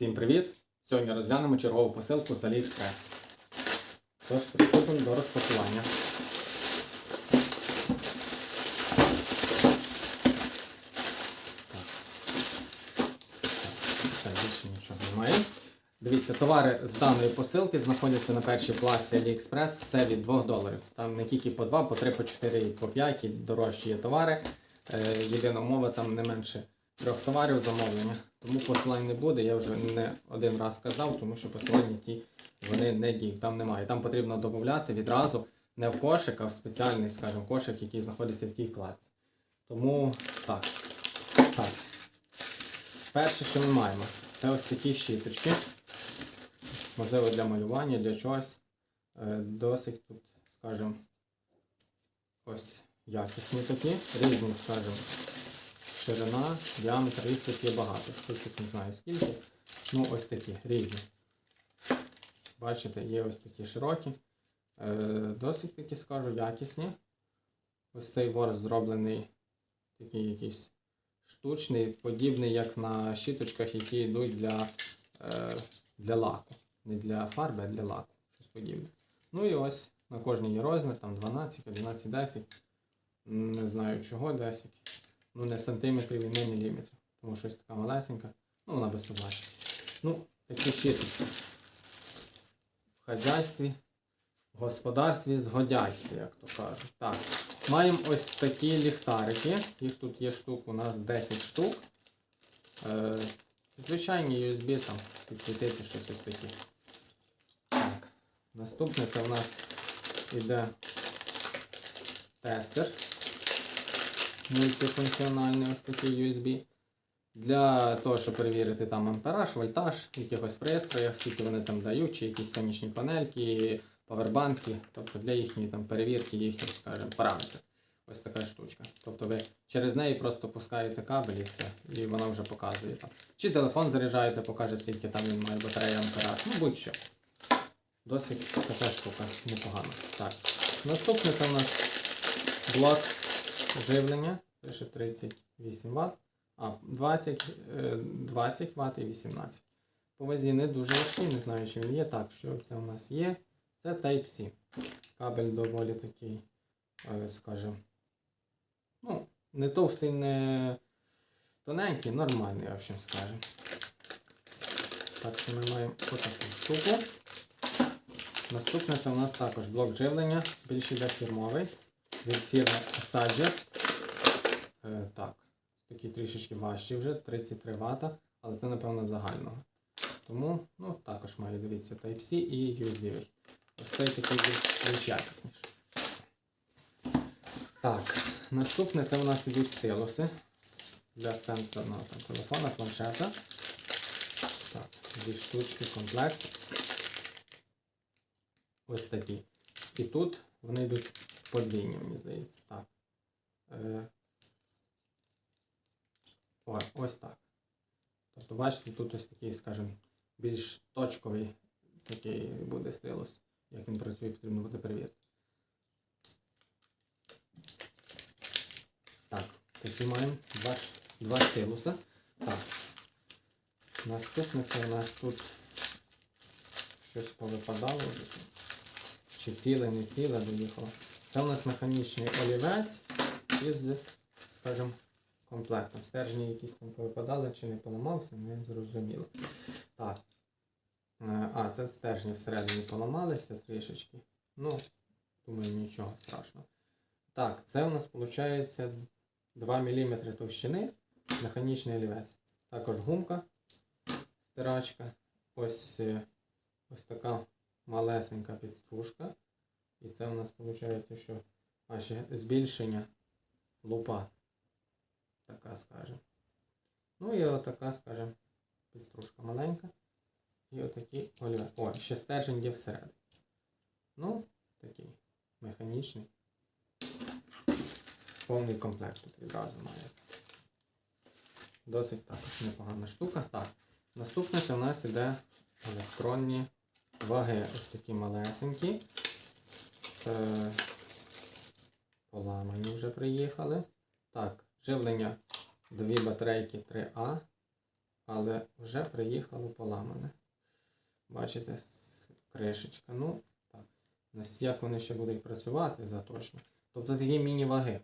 Всім привіт! Сьогодні розглянемо чергову посилку з AliExpress. Тож, приступимо до розпакування. Більше нічого немає. Дивіться, товари з даної посилки знаходяться на першій плаці AliExpress, все від 2 доларів. Там не тільки по 2, по 3, по 4 і по 5 і дорожчі є товари. Е, єдина умова там не менше трьох товарів замовлення. Тому посилань не буде. Я вже не один раз казав, тому що посилання ті вони не діють, там немає. Там потрібно додати відразу не в кошик, а в спеціальний, скажімо, кошик, який знаходиться в тій вкладці. Тому так. так. Перше, що ми маємо, це ось такі щіточки. Можливо, для малювання, для чогось. Е, Досить тут, скажімо, ось якісні такі, різні, скажімо, ширина, діаметр, їх тут є багато, штучок не знаю скільки. Ну, ось такі, різні. Бачите, є ось такі широкі. Е, Досить такі, скажу, якісні. Ось цей ворс зроблений такий якийсь штучний, подібний, як на щіточках, які йдуть для, е, для лаку. Не для фарби, а для лаку. Щось подібне. Ну і ось на кожній є розмір, там 12, 11, 10. Не знаю чого 10. Ну не сантиметрів і не міліметрів. Тому що ось така малесенька. Ну вона без позначення. Ну, такі щіточки. В хазяйстві, в господарстві згодяться, як то кажуть. Так. Маємо ось такі ліхтарики. Їх тут є штук, у нас 10 штук. Е, звичайні USB там підсвітити щось ось таке. Так. Наступне це в нас іде тестер. Мультифункціональний ось такий USB. Для того, щоб перевірити там ампераж, вольтаж, якихось пристроях, скільки вони там дають, чи якісь сонячні панельки, павербанки, тобто для їхньої там перевірки їхніх, скажімо, параметрів. Ось така штучка. Тобто ви через неї просто пускаєте кабель і все, і вона вже показує там. Чи телефон заряджаєте, покаже, скільки там він має батарея ампераж, ну будь-що. Досить така штука непогана. Так. Наступне це у нас блок живлення. Пише 38 Вт. А, 20, е, 20 Вт і 18. По вазі не дуже важкий, не знаю, чи він є. Так, що це у нас є? Це Type-C. Кабель доволі такий, е, скажімо, ну, не товстий, не тоненький, нормальний, в общем, скажемо. Так що ми маємо отаку штуку. Наступне це у нас також блок живлення, більш іде фірмовий. Від фірми Asager. Е, так, такий трішечки важчий вже, 33 Вт, але це, напевно, загального. Тому, ну, також має, дивіться, Type-C і USB. Ось цей такий більш якісніший. Так, наступне це у нас ідуть стилуси для сенсорного там, телефона, планшета. Так, дві штучки, комплект. Ось такі. І тут вони йдуть подвійні, мені здається. Так. Е, о, ось так. Тобто, бачите, тут ось такий, скажімо, більш точковий такий буде стилус. Як він працює, потрібно буде перевірити. Так, такі маємо два, два стилуса. Так. Наступне це у нас тут щось повипадало Чи ціле, не ціле доїхало. Це у нас механічний олівець із, скажімо, комплектом. Стержні якісь там повипадали, чи не поламався, не зрозуміло. Так. Е, А, це стержні всередині поламалися трішечки. Ну, думаю, нічого страшного. Так, це у нас виходить 2 мм товщини, механічний олівець. Також гумка, стирачка. Ось, е, ось така малесенька підстружка. І це у нас виходить, що а ще збільшення лупа. Така, скажем. Ну і отака, скажем, підстружка маленька. І отакий олівець. О, ще стержень є всередині. Ну, такий механічний. Повний комплект тут відразу має. Досить також непогана штука. Так. Наступне це у нас іде електронні ваги. Ось такі малесенькі. Е, поламані вже приїхали. Так, живлення дві батарейки 3А. але вже приїхало поламане. Бачите, кришечка. Ну, так. Як вони ще будуть працювати заточно. Тобто такі міні-ваги.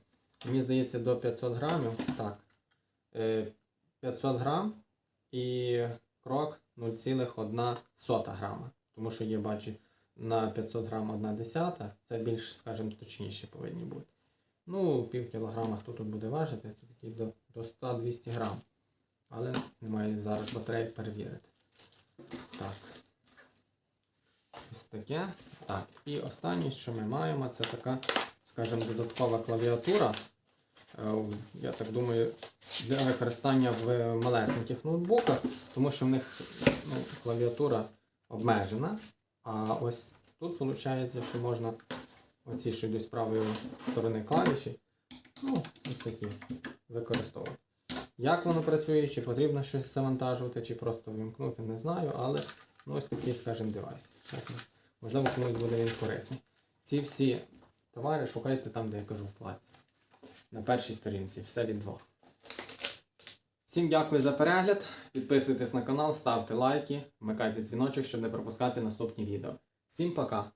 Мені здається, до 500 грамів. Так. Е, 500 грам і крок 0,1 грама. Тому що є, бачу, на 500 грам 1 десята. Це більш, скажімо, точніші повинні бути. Ну, пів кілограма хто тут буде важити, це такі до, до 100-200 грам. Але немає зараз батареї перевірити. Так. Ось таке. Так. І останнє, що ми маємо, це така, скажімо, додаткова клавіатура. Е, Я так думаю, для використання в малесеньких ноутбуках, тому що в них ну, клавіатура обмежена. А ось тут виходить, що можна оці, що йдуть з правої сторони клавіші, ну, ось такі використовувати. Як воно працює, чи потрібно щось завантажувати, чи просто вимкнути, не знаю, але ну, ось такий, скажімо, девайс. Ну, Можливо, комусь буде він корисний. Ці всі товари шукайте там, де я кажу вкладці. На першій сторінці, все від двох. Всім дякую за перегляд. Підписуйтесь на канал, ставте лайки, вмикайте дзвіночок, щоб не пропускати наступні відео. Всім пока!